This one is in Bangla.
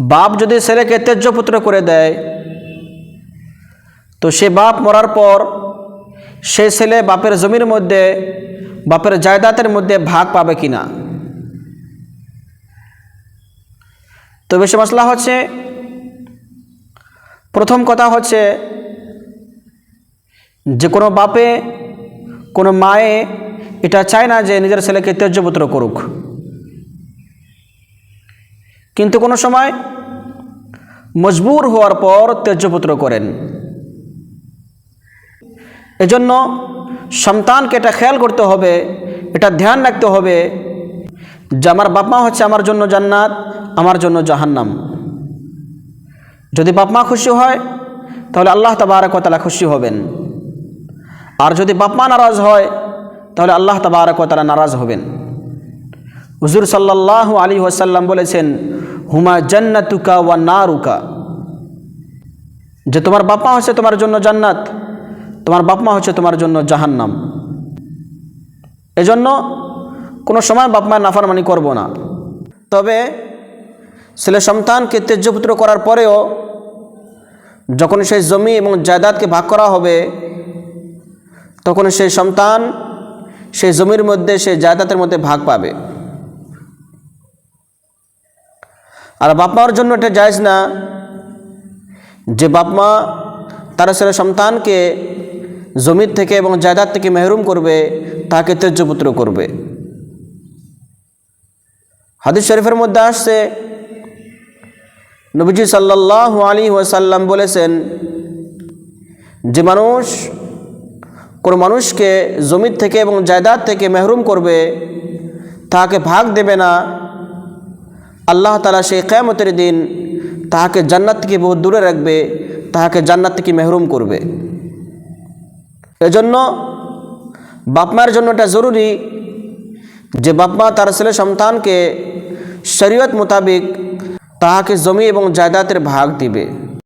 বাপ যদি ছেলেকে তেজ্যপুত্র করে দেয়, তো সে বাপ মরার পর সে ছেলে বাপের জমির মধ্যে, বাপের জায়দাতের মধ্যে ভাগ পাবে কি না? তো বেশি মশলা হচ্ছে, প্রথম কথা হচ্ছে যে কোনো বাপে, কোনো মায়ে এটা চায় না যে নিজের ছেলেকে ত্যায্যপুত্র করুক। কিন্তু কোনো সময় মজবুর হওয়ার পর ত্যায্যপুত্র করেন। এজন্য সন্তানকে এটা খেয়াল করতে হবে, এটা ধ্যান রাখতে হবে যে আমার বাপমা হচ্ছে আমার জন্য জান্নাত, আমার জন্য জাহান্নাম। যদি বাপমা খুশি হয়, তাহলে আল্লাহ তাবারকতালা খুশি হবেন। আর যদি বাপমা নারাজ হয়, তাহলে আল্লাহ তাবারকতালা নারাজ হবেন। হুজুর সাল্লাহ আলী ওয়াসাল্লাম বলেছেন হুমা জান্নাতুকা ওয়া নারুকা। যে তোমার বাপ মা হচ্ছে তোমার জন্য জান্নাত, তোমার বাপ মা হচ্ছে তোমার জন্য জাহান্নাম। এজন্য কোনো সময় বাপ মায়ের নাফারমানি করব না। তবে ছেলে সন্তানকে তেজ্যপুত্র করার পরেও যখন সেই জমি এবং জায়দাদকে ভাগ করা হবে, তখন সেই সন্তান সেই জমির মধ্যে, সেই জায়দাতের মধ্যে ভাগ পাবে। আর বাপ মার জন্য এটা জায়জ না যে বাপ মা তারা ছেলে সন্তানকে জমির থেকে এবং জায়দাদ থেকে মেহরুম করবে, তাকে তেজ্যপুত্র করবে। হাদিস শরীফের মধ্যে আসছে, নবীজি সাল্লাহ আলী ওয়াসাল্লাম বলেছেন, যে মানুষ, কোনো মানুষকে জমির থেকে এবং জায়দাদ থেকে মেহরুম করবে, তাকে ভাগ দেবে না আল্লাহ তালা সেই কেয়ামতের দিন তাহাকে জান্নাত থেকে বহু দূরে রাখবে, তাহাকে জান্নাত থেকে মেহরুম করবে। এজন্য বাপমার জন্য এটা জরুরি যে বাপমা তার ছেলে সন্তানকে শরীয়ত মোতাবিক তাহাকে জমি এবং জায়দাতের ভাগ দিবে।